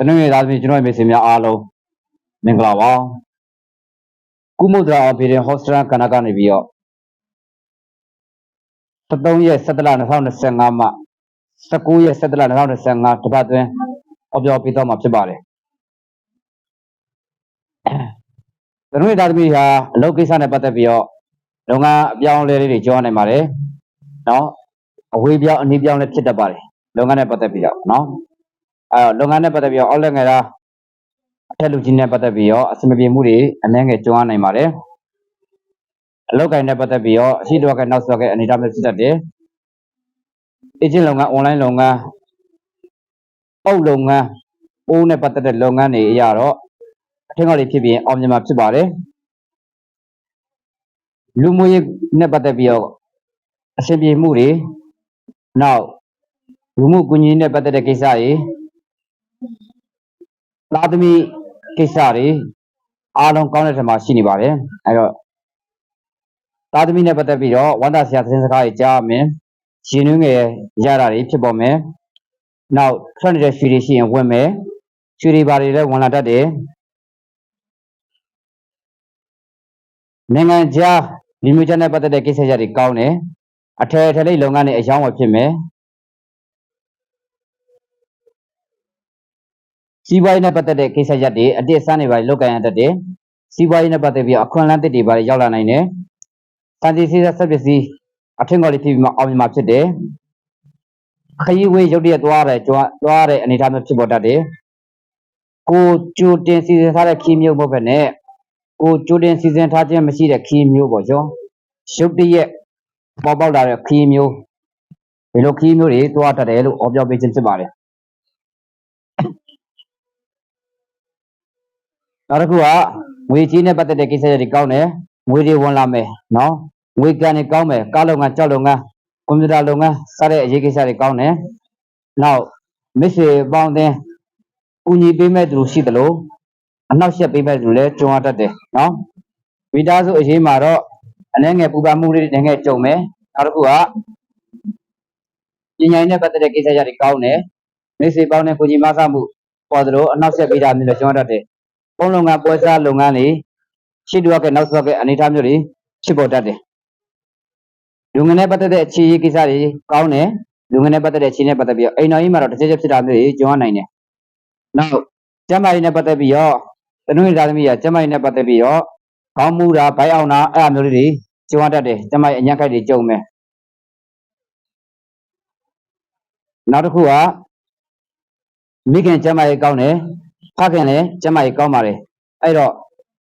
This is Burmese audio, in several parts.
တနင်္ဂနွေသားသမီးကျွန်တော်ရဲ့မိတ်ဆွေများအားလုံးမင်္ဂလာပါကုမုဒ္ဒရာအဖေရင်ဟော့စတရန်ကဏ္ဍကနေပြီးတော့73ရက်17လ2025မှ19ရက်17လ2025တပတ်တွင်ဟောပြောပြတော့မှာဖြစ်ပါတယ်တနင်္ဂနွေသားသမီးဟာအလုပ်ကိစ္စနဲ့ပတ်သက်ပြီးတော့လုပ်ငန်းအပြောင်းအလဲလေးတွေကြောနိုင်ပါတယ်နော်အဝေးပြောင်းအနည်းပြောင်းလည်းဖြစ်တတ်ပါတယ်လုပ်ငန်းနဲ့ပတ်သက်ပြီးတော့နော် အဲတော့လုပ်ငန်းနဲ့ပတ်သက်ပြီးတော့အောက်လက်ငယ်သားအထက်လူကြီးနဲ့ပတ်သက်ပြီးတော့အစမပြေမှုတွေအနှဲငယ်ကြုံရနိုင်ပါတယ်အလုပ်ကိုင်နဲ့ပတ်သက်ပြီးတော့အရှိတော်ကနောက်ဆော့ကအနေအထားမျိုးဖြစ်တတ်တယ်အချင်းလုပ်ငန်း online လုပ်ငန်းပုတ်လုပ်ငန်းပိုးနဲ့ပတ်သက်တဲ့လုပ်ငန်းတွေအရာတော့အထင်ကလေးဖြစ်ပြီးအောင်မြင်မှာဖြစ်ပါတယ်လူမှုရေးနဲ့ပတ်သက်ပြီးတော့အဆင်ပြေမှုတွေနောက်လူမှုကူညီရေးနဲ့ပတ်သက်တဲ့ကိစ္စတွေ သားသမီးကိစ္စတွေအားလုံးကောင်းတဲ့ထင်မှာရှိနေပါတယ်အဲတော့သားသမီးနဲ့ပတ်သက်ပြီးတော့ဝန္တာဆရာသတင်းစကားတွေကြားရမယ်ရှင်နှင်းငယ်ရတာတွေဖြစ်ပေါ်မယ်နောက်ထွက်နေတဲ့ရွှေတွေရှိရင်ဝင်မယ်ရွှေတွေဘာတွေလဲဝင်လာတတ်တယ်နိုင်ငံခြားဒီမျိုးချက်နဲ့ပတ်သက်တဲ့ကိစ္စရပ်တွေကောင်းတယ်အထည်ထလိလုပ်ငန်းတွေအယောင်းဝယ်ဖြစ်မယ် စီးပွားရေးနဲ့ပတ်သက်တဲ့ကိစ္စရပ်တွေအတိအစမ်းတွေပါလောက်ကန်ရတတ်တယ်။စီးပွားရေးနဲ့ပတ်သက်ပြီးတော့အခွင့်အလမ်းတစ်တွေပါရောက်လာနိုင်တယ်။စံတီစီဆက်ပစ္စည်းအထင်ကော်လေးဖြစ်ပြီးမှအောင်မြင်မှာဖြစ်တယ်။ခရီးဝေးရုတ်တရက်သွားရတယ်ကြွားသွားရတဲ့အနေအထားမျိုးဖြစ်ပေါ်တတ်တယ်။ကိုကြိုတင်စီစဉ်ထားတဲ့ခီးမျိုးမဟုတ်ဘဲနဲ့ကိုကြိုတင်စီစဉ်ထားခြင်းမရှိတဲ့ခီးမျိုးပေါ့ရော။ရုတ်တရက်ပေါ်ပေါက်လာတဲ့ခီးမျိုးဒီလိုခီးမျိုးတွေသွားတတ်တယ်လို့ဟောပြောပေးခြင်းဖြစ်ပါတယ်။ နောက်တစ်ခုကငွေကြီးနဲ့ပတ်သက်တဲ့ကိစ္စတွေကောင်းတယ်ငွေတွေဝင်လာမယ်နော်ငွေကန်တွေကောင်းမယ်ကားလုပ်ငန်းကြောက်လုပ်ငန်းကွန်ပျူတာလုပ်ငန်းစတဲ့အရေးကိစ္စတွေကောင်းတယ်နောက်မစ်ဆွေပေါင်းတဲ့ကူညီပေးမဲ့သူရှိသလိုအနောက်ရှက်ပေးမဲ့သူလည်းကြုံရတတ်တယ်နော်မိသားစုအရေးမှာတော့အနေငယ်ပူပန်မှုတွေနေငယ်ကြုံမယ်နောက်တစ်ခုကပညာရေးနဲ့ပတ်သက်တဲ့ကိစ္စတွေကောင်းတယ်မစ်ဆွေပေါင်းတဲ့ကူညီမဆမှုပေါ်သလိုအနောက်ရှက်ပေးတာမျိုးလည်းကြုံရတတ်တယ် ပုံလုပ်ငန်းပွဲစားလုပ်ငန်းတွေရှိတူရတဲ့နောက်ဆော့တဲ့အနေအထားမျိုးတွေဖြစ်ပေါ်တတ်တယ်။လူငယ်နဲ့ပတ်သက်တဲ့အခြေရေးကိစ္စတွေကောင်းတယ်။လူငယ်နဲ့ပတ်သက်တဲ့အခြေအနေနဲ့ပတ်သက်ပြီးတော့အိမ်တော်ကြီးမှာတော့တစ်ချက်ချက်ဖြစ်တာမျိုးတွေကြုံရနိုင်တယ်။နောက်ကျမ်းမာရေးနဲ့ပတ်သက်ပြီးတော့တနွေသားသမီးကကျမ်းမာရေးနဲ့ပတ်သက်ပြီးတော့ခေါင်းမူတာဘိုက်အောင်တာအဲ့အမျိုးလေးတွေကြုံရတတ်တယ်။ကျမ်းမာရေးအညံ့ခိုက်တွေကြုံမယ်။နောက်တစ်ခုကမိခင်ကျမ်းမာရေးကောင်းတယ် ဖခင်လည်းကျမ်းမာရေးကောင်းပါတယ်အဲ့တော့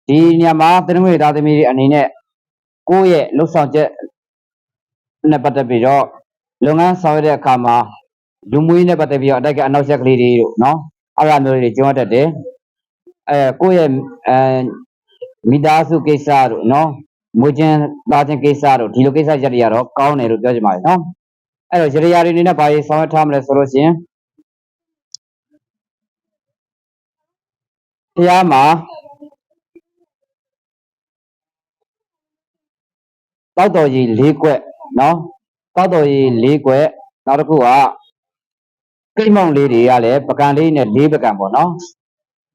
ဒီညမှာသင်္ဃွေသားသမီးတွေအနေနဲ့ကိုယ့်ရဲ့လှုပ်ဆောင်ချက်နဲ့ပတ်သက်ပြီးတော့လုပ်ငန်းဆောင်ရွက်တဲ့အခါမှာလူမှုရေးနဲ့ပတ်သက်ပြီးတော့အတိုက်ကအနောက်ချက်ကလေးတွေတို့နော်အဲ့ဒါမျိုးတွေကျွမ်းတတ်တယ်အဲကိုယ့်ရဲ့အဲမိသားစုကိစ္စတို့နော်မွေးချင်းသားချင်းကိစ္စတို့ဒီလိုကိစ္စချက်တွေကတော့ကောင်းတယ်လို့ပြောချင်ပါတယ်နော်အဲ့တော့ရရတွေအနေနဲ့ဘာတွေဆောင်ရွက်ထားမလဲဆိုလို့ရှိရင် တရားမှာတောက်တော်ကြီး၄ကွက်နော်တောက်တော်ကြီး၄ကွက်နောက်တစ်ခုကကိတ်မောင်လေးတွေကလည်းပကံလေးနဲ့၄ပကံပေါ့နော်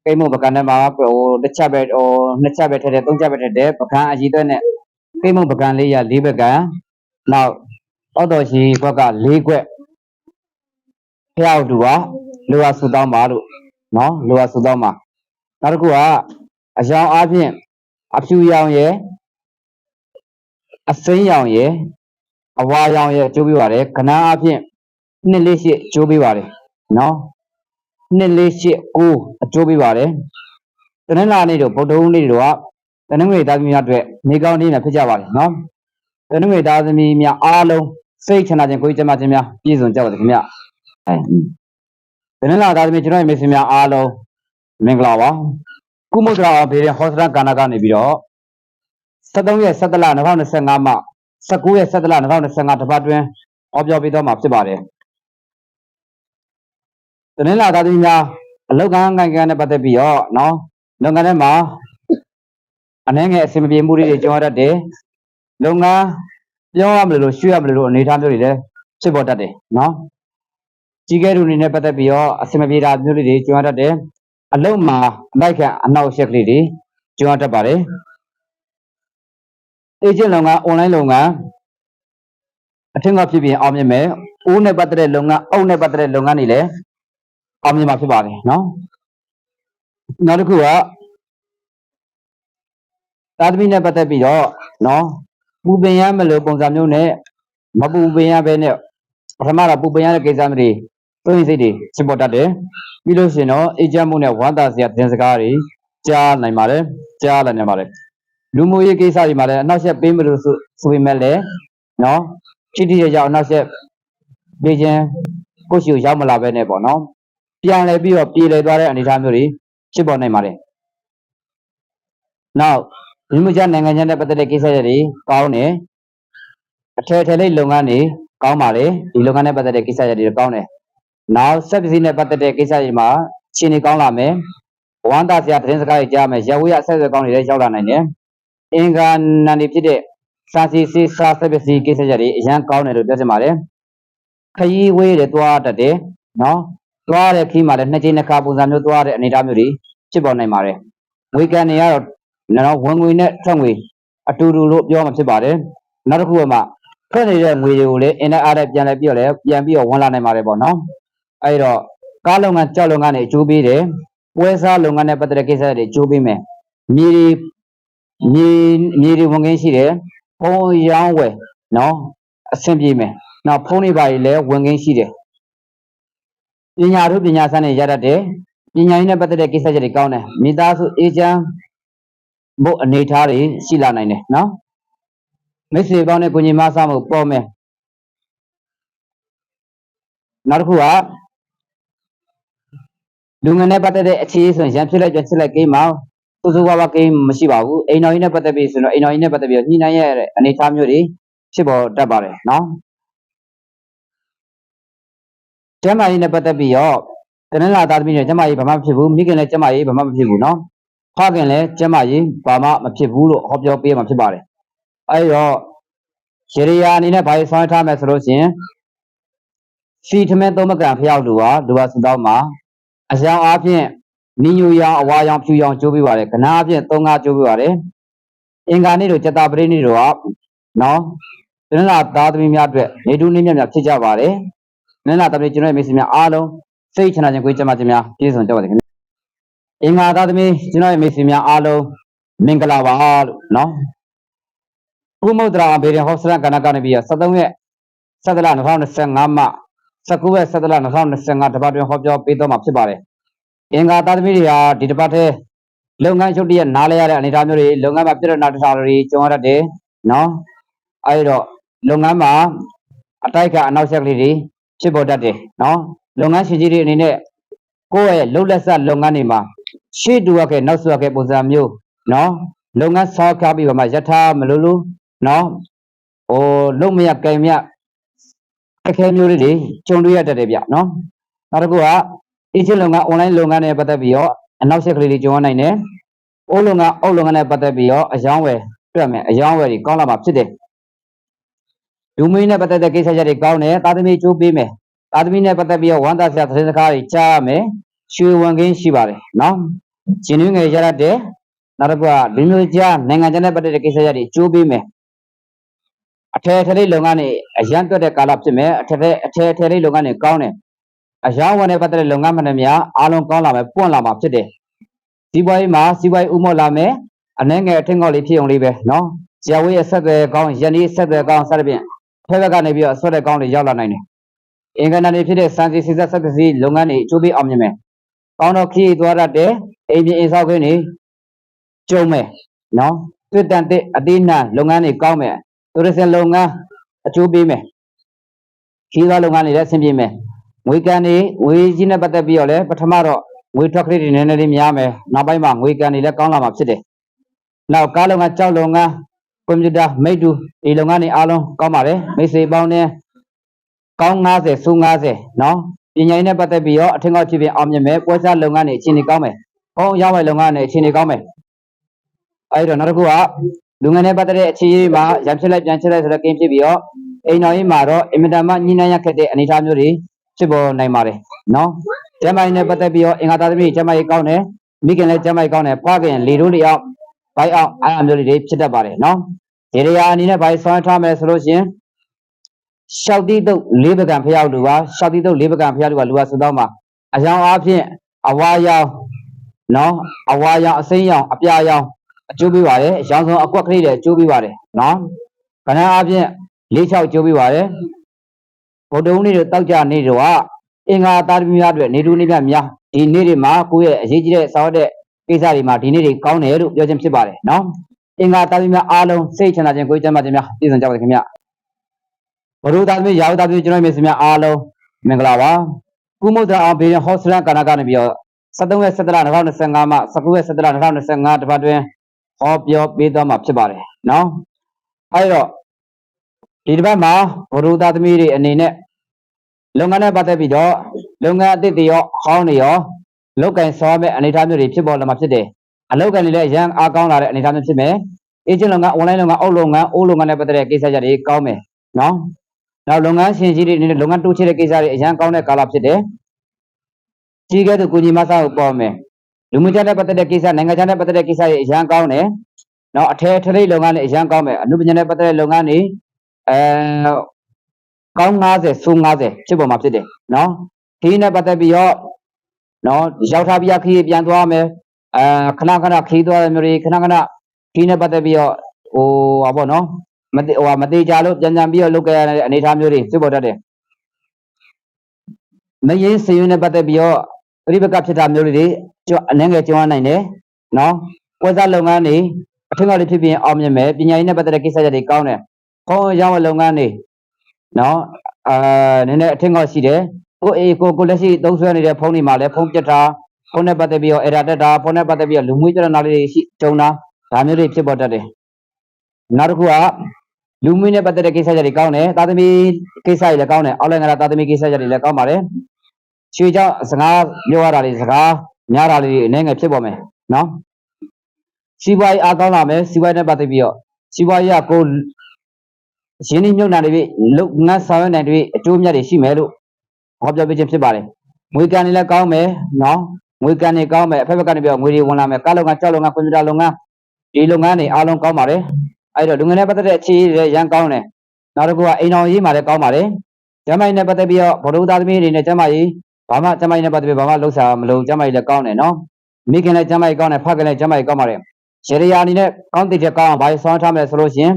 ကိတ်မောင်ပကံထဲမှာဟိုတစ်ချက်ပဲဟိုနှစ်ချက်ပဲထည့်တယ်သုံးချက်ပဲထည့်တယ်ပကံအကြီးသွဲနဲ့ကိတ်မောင်ပကံလေးရ၄ပကံနောက်တောက်တော်ကြီးဘက်က၄ကွက်ဖျောက်တူကလိုအပ်ဆူတောင်းပါလို့နော်လိုအပ်ဆူတောင်းပါ နောက်တစ်ခုကအယောင်အားဖြင့်အဖြူရောင်ရယ်အစိမ်းရောင်ရယ်အဝါရောင်ရယ်ကျိုးပေးပါတယ်ခဏအားဖြင့်နှစ်လေးရှစ်ကျိုးပေးပါတယ်နော်နှစ်လေးရှစ်ကိုအကျိုးပေးပါတယ်တနင်္လာနေ့တို့ဗုဒ္ဓဟူးနေ့တို့ကတနင်္ဂနွေသားသမီးများအတွက်နေကောင်းနေ့နဲ့ဖြစ်ကြပါတယ်နော်တနင်္ဂနွေသားသမီးများအားလုံးစိတ်ချမ်းသာခြင်းကိုယ်ကျမ်းမာခြင်းများပြည့်စုံကြပါစေခင်ဗျအဲတနင်္လာသားသမီးကျွန်တော်ရဲ့မိတ်ဆွေများအားလုံး မင်္ဂလာပါကုမုဒ္ဒရာဘေးရင်ဟောစရန်ကာနာကနေပြီးတော့73ရက်17လ2025မှ19ရက်17လ2025တပတ်တွင်ဟောပြောပေးတော့မှာဖြစ်ပါတယ်။တနင်္လာသားသမီးများအလောက်ကငိုင်ကန်နဲ့ပတ်သက်ပြီးတော့နော်လုပ်ငန်းထဲမှာအနှဲငယ်အဆင်မပြေမှုတွေကြုံရတတ်တယ်။လုပ်ငန်းပြောရမလို့လို့ရွှေ့ရမလို့လို့အနေအထားမျိုးတွေလည်းဖြစ်ပေါ်တတ်တယ်နော်။ကြီးကဲလူတွေနဲ့ပတ်သက်ပြီးတော့အစမပြေတာမျိုးလေးတွေကျွမ်းတတ်တယ် အလုံးမှာအမိုက်ခံအနောက်ရှက်ကလေးတွေကျွမ်းတတ်ပါတယ်အေဂျင့်လုပ်ငန်း online လုပ်ငန်းအထင်ကဖြစ်ပြီးအောင်မြင်မယ်ဦးနဲ့ပတ်သက်တဲ့လုပ်ငန်းအုပ်နဲ့ပတ်သက်တဲ့လုပ်ငန်းတွေလည်းအောင်မြင်မှာဖြစ်ပါတယ်နော်နောက်တစ်ခုကသာသမီနဲ့ပတ်သက်ပြီးတော့နော်ပူပင်ရမလို့ပုံစံမျိုးနဲ့မပူပင်ရဘဲနဲ့ပထမတော့ပူပင်ရတဲ့ကိစ္စမျိုးတွေ သွင်းစိတ်တွေဖြစ်ပေါ်တတ်တယ်ပြီးလို့ရှိရင်တော့အေဂျင့်မှုနဲ့ဝမ်းသာစရာသင်စကားတွေကြားနိုင်ပါတယ်ကြားလာနိုင်ပါတယ်လူမှုရေးကိစ္စတွေမှာလည်းအနောက်ဆက်ပေးမလို့ဆိုဆိုပေမဲ့လည်းနော်ချိတိရရောက်အနောက်ဆက်ပေးခြင်းကိုယ့်ရှိကိုရောက်မလာပဲနဲ့ပေါ့နော်ပြန်လဲပြီးတော့ပြေလည်သွားတဲ့အနေအထားမျိုးတွေဖြစ်ပေါ်နိုင်ပါတယ်နောက်လူမှုခြားနိုင်ငံခြားနဲ့ပတ်သက်တဲ့ကိစ္စတွေကောင်းတယ်အထည်ထည်လေးလုပ်ငန်းတွေကောင်းပါလေဒီလုပ်ငန်းနဲ့ပတ်သက်တဲ့ကိစ္စတွေကောင်းတယ် နောက်ဆက်ပစ္စည်းနဲ့ပတ်သက်တဲ့ကိစ္စတွေမှာရှင်းနေကောင်းလာမယ်ဝမ်းသာစရာသတင်းစကားတွေကြားမယ်ရဝေးရဆက်ဆွဲကောင်းတွေလည်းရောက်လာနိုင်တယ်အင်္ဂါနာနေဖြစ်တဲ့စာစီစီစာဆက်ပစ္စည်းကိစ္စတွေအရန်ကောင်းတယ်လို့ပြောချင်ပါတယ်ခရီးဝေးတယ်သွားတတ်တယ်နော်သွားတဲ့ခီးမှာလည်းနှစ်ချိန်နှစ်ခါပုံစံမျိုးသွားတဲ့အနေအထားမျိုးတွေဖြစ်ပေါ်နိုင်ပါတယ်ငွေကန်တွေကတော့နော်ဝင်ငွေနဲ့ထွက်ငွေအတူတူလို့ပြောမှဖြစ်ပါတယ်နောက်တစ်ခုကမှထွက်နေတဲ့ငွေတွေကိုလည်းအင်းနဲ့အားနဲ့ပြန်လဲပြီးတော့လည်းပြန်ပြီးတော့ဝင်လာနိုင်ပါတယ်ပေါ့နော် အဲဒီတော့ကားလုပ်ငန်းကြောက်လုပ်ငန်းတွေအကျိုးပေးတယ်ပွဲစားလုပ်ငန်းနဲ့ပတ်သက်တဲ့ကိစ္စတွေအကျိုးပေးမယ်မြေတွေမြေမြေတွေဝင်ခင်းရှိတယ်ဖုံးရောင်းဝယ်နော်အဆင်ပြေမယ်နောက်ဖုံးတွေပါလည်းဝင်ခင်းရှိတယ်ပညာတို့ပညာစမ်းနေရတတ်တယ်ပညာရေးနဲ့ပတ်သက်တဲ့ကိစ္စတွေကောင်းတယ်မိသားစုအေးချမ်းဘုတ်အနေထားတွေရှိလာနိုင်တယ်နော်မိတ်ဆွေကောင်းတဲ့ကိုကြီးမဆားမှုပေါ်မယ်နောက်တစ်ခုက လူငယ်နဲ့ပတ်သက်တဲ့အခြေအဆိုရင်ရန်ဖြစ်လိုက်ပြန်ဖြစ်လိုက်ကိန်းမှာစူးစူးဝါးဝါကိန်းမရှိပါဘူးအိမ်တော်ကြီးနဲ့ပတ်သက်ပြီးဆိုတော့အိမ်တော်ကြီးနဲ့ပတ်သက်ပြီးညှိနှိုင်းရတဲ့အနေအထားမျိုးတွေဖြစ်ပေါ်တတ်ပါတယ်နော်ကျမ်းမာရေးနဲ့ပတ်သက်ပြီးတော့တနင်္လာသားသမီးတွေကျမ်းမာရေးဘာမှမဖြစ်ဘူးမိခင်လည်းကျမ်းမာရေးဘာမှမဖြစ်ဘူးနော်ဖခင်လည်းကျမ်းမာရေးဘာမှမဖြစ်ဘူးလို့ဟောပြောပေးမှာဖြစ်ပါတယ်အဲဒီတော့ရေရီယာအနေနဲ့ဘာလို့ဆောင်းထားမယ်ဆိုလို့ရှိရင်စီထမဲသုံးမကန်ဖျောက်လူပါလူပါစတောင်းမှာ အယောင်အားဖြင့်နီညူရောင်အဝါရောင်ဖြူရောင်ကျိုးပေးပါတယ်ခဏအဖြင့်သုံးကားကျိုးပေးပါတယ်အင်္ဂါနေ့တို့စက်တာပရိနေ့တို့ကနော်တနင်္လာသားသမီးများအတွက်နေတူးနေ့မြတ်များဖြစ်ကြပါတယ်နင်္လာသမီးကျွန်တော်ရဲ့မိတ်ဆွေများအားလုံးစိတ်ချမ်းသာခြင်းကိုယ်ကျန်းမာခြင်းများပြည့်စုံကြပါစေခင်ဗျအင်္ဂါသားသမီးကျွန်တော်ရဲ့မိတ်ဆွေများအားလုံးမင်္ဂလာပါလို့နော်ဥမုဒ္ဒရာဘေရင်ဟောစရကနကနေပြီး73ရက်7လ2025မှ 19ရက်7လ2025တပတ်တွင်ဟောပြောပေးတော့မှာဖြစ်ပါတယ်အင်္ဂါသားသမီးတွေဟာဒီတပတ်ထဲလုပ်ငန်းချုပ်တရက်နားလဲရတဲ့အနေအထားမျိုးတွေလုပ်ငန်းမှာပြည့်တဲ့နာတထားတွေကြုံရတတ်တယ်နော်အဲဒီတော့လုပ်ငန်းမှာအတိုက်ကအနောက်ဆက်ကလေးတွေဖြစ်ပေါ်တတ်တယ်နော်လုပ်ငန်းရှင်ကြီးတွေအနေနဲ့ကိုယ့်ရဲ့လုပ်လက်ဆက်လုပ်ငန်းတွေမှာရှေ့တူရခဲ့နောက်ဆွရခဲ့ပုံစံမျိုးနော်လုပ်ငန်းဆောက်ခါပြီးတော့မှယထာမလို့လို့နော်ဟိုလုံမရကင်မြ အခက်မျိုးလေးတွေကြုံတွေ့ရတတ်တယ်ဗျနော်နောက်တစ်ခုကအေဂျင့်လုပ်ငန်း online လုပ်ငန်းနဲ့ပတ်သက်ပြီးတော့အနောက်ဆက်ကလေးတွေကြုံရနိုင်တယ်အိုးလုပ်ငန်းအုပ်လုပ်ငန်းနဲ့ပတ်သက်ပြီးတော့အယောင်းဝယ်တွေ့မယ်အယောင်းဝယ်တွေကောင်းလာမှာဖြစ်တယ်လူမင်းနဲ့ပတ်သက်တဲ့ကိစ္စချက်တွေကောင်းတယ်သာသမီကျိုးပေးမယ်သာသမီနဲ့ပတ်သက်ပြီးတော့ဝမ်းသာစရာသတင်းစကားတွေကြားရမယ်ရွှေဝန်ခင်းရှိပါတယ်နော်ရှင်တွင်းငယ်ရရတဲ့နောက်တစ်ခုကလူမျိုးကြားနိုင်ငံခြားနဲ့ပတ်သက်တဲ့ကိစ္စချက်တွေကျိုးပေးမယ် အထည်ထည်လေးလုပ်ငန်းတွေအရန်တွက်တဲ့ကာလဖြစ်မယ်အထည်ထည်အထည်ထည်လေးလုပ်ငန်းတွေကောင်းတယ်အယောင်းဝန်နဲ့ပတ်သက်တဲ့လုပ်ငန်းမှန်သမျှအားလုံးကောင်းလာမယ်ပွင့်လာမှာဖြစ်တယ်စီးပွားရေးမှာစီးပွားရေးဥမော့လာမယ်အနှဲငယ်အထင်ကောက်လေးဖြစ်အောင်လေးပဲနော်ဇာဝေးရဲ့ဆက်သွယ်ကောင်းယနေ့ဆက်သွယ်ကောင်းစသဖြင့်ဖက်ဘက်ကနေပြီးတော့ဆွဲတဲ့ကောင်းတွေရောက်လာနိုင်တယ်အင်္ဂါနာတွေဖြစ်တဲ့စံစီစီဆက်ဆက်ပစ္စည်းလုပ်ငန်းတွေအကျိုးပေးအောင်မြင်မယ်ကောင်းတော့ခီးသွားတတ်တယ်အိမ်ပြင်အိမ်ဆောက်ခင်းတွေကျုံမယ်နော်တွေ့တန်တဲ့အသေးနှံလုပ်ငန်းတွေကောင်းမယ် တူရစ်စင်လုပ်ငန်းအကျိုးပေးမယ်ခီးသွားလုပ်ငန်းတွေလည်းအဆင်ပြေမယ်ငွေကန်တွေငွေကြီးနဲ့ပတ်သက်ပြီးတော့လည်းပထမတော့ငွေထွက်ကလေးတွေနည်းနည်းလေးများမယ်နောက်ပိုင်းမှာငွေကန်တွေလည်းကောင်းလာမှာဖြစ်တယ်နောက်ကားလုပ်ငန်းကြောက်လုပ်ငန်းကွန်ပျူတာမိတ်တူဒီလုပ်ငန်းတွေအားလုံးကောင်းပါတယ်မိတ်ဆွေပေါင်းနဲ့ကောင်း90စု90နော်ပညာရေးနဲ့ပတ်သက်ပြီးတော့အထင်ကောက်ဖြစ်ဖြစ်အောင်မြင်မယ်ပွဲစားလုပ်ငန်းတွေအခြေအနေကောင်းမယ်ဟောရောက်မဲ့လုပ်ငန်းတွေအခြေအနေကောင်းမယ်အဲဒီတော့နောက်တစ်ခုက လူငယ်နဲ့ပတ်သက်တဲ့အခြေအနေမှာရံဖြစ်လိုက်ပြန်ဖြစ်လိုက်ဆိုတော့ကင်းဖြစ်ပြီးတော့အိမ်တော်ကြီးမှာတော့အင်မတန်မှညှိနှိုင်းရခက်တဲ့အနေအထားမျိုးတွေဖြစ်ပေါ်နိုင်ပါတယ်နော်ကျမ်းမာရေးနဲ့ပတ်သက်ပြီးတော့အင်္ဂါသားသမီးကျမ်းမာရေးကောင်းတယ်မိခင်လည်းကျမ်းမာရေးကောင်းတယ်ဖခင်လေတို့လျောက်ဘိုက်အောင်အားအမျိုးလေးတွေဖြစ်တတ်ပါတယ်နော်ဒီနေရာအနေနဲ့ဘိုက်ဆောင်းထားမယ်ဆိုလို့ရှိရင်ရှောက်တိတုတ်လေးပကံဖျောက်လူပါရှောက်တိတုတ်လေးပကံဖျောက်လူပါလူပါဆိုတော့မှာအယောင်အားဖြင့်အဝါရောင်နော်အဝါရောင်အစိမ်းရောင်အပြာရောင် အကျိုးပေးပါတယ်ရောင်စုံအကွက်ကလေးတွေအကျိုးပေးပါတယ်နော်ခဏအားဖြင့်လေးချောက်ကျိုးပေးပါတယ်ဗုဒ္ဓဦးနေ့တို့တောက်ကြနေ့တို့ကအင်္ဂါသားသမီးများအတွက်နေတူနေ့များများဒီနေ့တွေမှာကိုယ့်ရဲ့အရေးကြီးတဲ့ဆောက်တဲ့ကိစ္စတွေမှာဒီနေ့တွေကောင်းတယ်လို့ပြောခြင်းဖြစ်ပါတယ်နော်အင်္ဂါသားသမီးများအားလုံးစိတ်ချမ်းသာခြင်းကိုယ်ကျမ်းမာခြင်းများပြည့်စုံကြပါစေခင်ဗျဘုရုသားသမီးရာဟုသားသမီးကျွန်တော်မြေစများအားလုံးမင်္ဂလာပါကုမုဒ္ဒရာအောင်ဘေးဟောစလန်ကာနာကနေပြီးတော့73ရက်17လ2025မှ19ရက်17လ2025တပတ်တွင် ဟောပြောပေးသွားမှာဖြစ်ပါတယ်နော်အဲဒီတော့ဒီတစ်ပတ်မှာဘုရုသားသမီးတွေအနေနဲ့လုပ်ငန်းနဲ့ပတ်သက်ပြီးတော့လုပ်ငန်းအသစ်တွေရောဟောင်းတွေရောလောက်ကင်ဆောမဲ့အနေအထားမျိုးတွေဖြစ်ပေါ်လာမှာဖြစ်တယ်။အလုပ်ကန်တွေလည်းအရန်အားကောင်းလာတဲ့အနေအထားမျိုးဖြစ်မယ်။ agent လုပ်ငန်း online လုပ်ငန်းအောက်လုပ်ငန်းအိုးလုပ်ငန်းနဲ့ပတ်သက်တဲ့ကိစ္စရပ်တွေကောင်းမယ်နော်။နောက်လုပ်ငန်းရှင်ကြီးတွေအနေနဲ့လုပ်ငန်းတိုးချဲ့တဲ့ကိစ္စတွေအရန်ကောင်းတဲ့ကာလဖြစ်တယ်။ကြီးကဲသူကိုကြီးမဆာကိုပေါ်မယ်။ လူမှုခြားနဲ့ပတ်သက်တဲ့ကိစ္စနိုင်ငံခြားနဲ့ပတ်သက်တဲ့ကိစ္စတွေအရန်ကောင်းတယ်။နောက်အထည်ထလိလုပ်ငန်းတွေအရန်ကောင်းမယ်။အမှုပညာနဲ့ပတ်သက်တဲ့လုပ်ငန်းတွေအဲကောင်း90ဆိုး90ဖြစ်ပေါ်မှာဖြစ်တယ်နော်ခီးနဲ့ပတ်သက်ပြီးတော့နော်ရောက်ထားပြီးခီးပြန်သွားမယ်အဲခဏခဏခီးသွားတယ်မျိုးတွေခဏခဏခီးနဲ့ပတ်သက်ပြီးတော့ဟိုဟာပေါ့နော်မတိဟိုဟာမတိကြလို့ပြန်ပြန်ပြီးတော့လုပ်ကြရတဲ့အနေအထားမျိုးတွေဖြစ်ပေါ်တတ်တယ်မရင်းစည်ရင်းနဲ့ပတ်သက်ပြီးတော့ ပြိပကဖြစ်တာမျိုးတွေကျွတ်အနေငယ်ကျွမ်းနိုင်တယ်နော်ပွဲစားလုပ်ငန်းတွေအထင်ကလေးဖြစ်ပြီးအောင်မြင်မယ်ပညာရေးနဲ့ပတ်သက်တဲ့ကိစ္စရပ်တွေကောင်းတယ်ခေါင်းရောင်းတဲ့လုပ်ငန်းတွေနော်အာနည်းနည်းအထင်ကောက်ရှိတယ်ကိုအေးကိုကိုလက်ရှိသုံးဆွဲနေတဲ့ဖုန်းတွေမှာလည်းဖုန်းပြတ်တာဖုန်းနဲ့ပတ်သက်ပြီးတော့ error တက်တာဖုန်းနဲ့ပတ်သက်ပြီးတော့လူမှုကြရနာလေးတွေရှိကြုံတာဒါမျိုးတွေဖြစ်ပေါ်တတ်တယ်နောက်တစ်ခုကလူမှုနဲ့ပတ်သက်တဲ့ကိစ္စတွေကောင်းတယ်သာသမီကိစ္စတွေလည်းကောင်းတယ်အောက်လိုင်းကသာသမီကိစ္စတွေလည်းကောင်းပါတယ် ရွှေကြောင့်စကားပြောရတာတွေစကားများတာတွေအနေငယ်ဖြစ်ပေါ်မယ်နော်စီးပွားရေးအားကောင်းလာမယ်စီးပွားရေးနဲ့ပတ်သက်ပြီးတော့စီးပွားရေးကကိုရင်းနှီးမြှုပ်နှံတွေပြီးလုပ်ငန်းဆောင်ရွက်နိုင်တွေအကျိုးအမြတ်တွေရှိမယ်လို့ဟောပြောပြခြင်းဖြစ်ပါတယ်ငွေကန်တွေလည်းကောင်းမယ်နော်ငွေကန်တွေကောင်းမယ်အဖက်ဖက်ကနေပြီးတော့ငွေတွေဝင်လာမယ်ကားလုပ်ငန်းကြောက်လုပ်ငန်းကွန်ပျူတာလုပ်ငန်းဒီလုပ်ငန်းတွေအားလုံးကောင်းပါတယ်အဲ့တော့လူငယ်နဲ့ပတ်သက်တဲ့အခြေအနေတွေရန်ကောင်းတယ်နောက်တစ်ခုကအိမ်တော်ရေးမှာလည်းကောင်းပါတယ်ကျမကြီးနဲ့ပတ်သက်ပြီးတော့ဗုဒ္ဓသားသမီးတွေနဲ့ကျမကြီး ဘာမှကျမကြီးနဲ့ပတ်သက်ပြီးဘာမှလှုပ်ရှားမလုပ်ကျမကြီးလည်းကောင်းတယ်နော်။မိခင်လည်းကျမကြီးကောင်းတယ်ဖခင်လည်းကျမကြီးကောင်းပါတယ်။ရေရယာအနေနဲ့ကောင်းတဲ့ချက်ကောင်းအောင်ဘာလို့ဆောင်းထားမလဲဆိုလို့ရှိရင်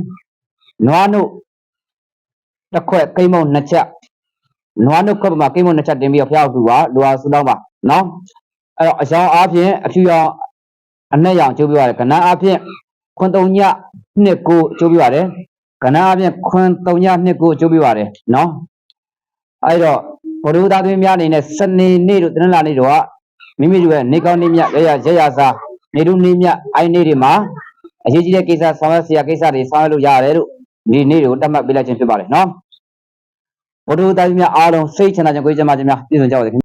နွားနို့တစ်ခွက်ကိမ့်မုံနှစ်ချက်နွားနှုတ်ခွက်ပေါ်မှာကိမ့်မုံနှစ်ချက်တင်ပြီးတော့ဖျောက်သူပါလူအားဆူတောင်းပါနော်အဲ့တော့အရောင်အားဖြင့်အဖြူရောင်အနက်ရောင်ကျိုးပြပါတယ်ကဏ္ဍအားဖြင့်ခွန်တုံညနှစ်ကိုကျိုးပြပါတယ်ကဏ္ဍအားဖြင့်ခွန်တုံညနှစ်ကိုကျိုးပြပါတယ်နော်အဲ့တော့ ဘုရုသားသမီးများအနေနဲ့စနေနေ့တို့တနင်္လာနေ့တို့ကမိမိတို့ရဲ့နေကောင်းနေမြရရရရစားနေတို့နေမြအိုင်းနေ့တွေမှာအရေးကြီးတဲ့ကိစ္စဆောင်ရွက်စရာကိစ္စတွေဆောင်ရွက်လို့ရတယ်လို့ဒီနေ့တွေကိုတတ်မှတ်ပေးလိုက်ခြင်းဖြစ်ပါတယ်နော်ဘုဒ္ဓသားကြီးများအားလုံးစိတ်ချမ်းသာခြင်းကိုယ်ကျမ်းမာခြင်းများပြည့်စုံကြပါစေခင်ဗျ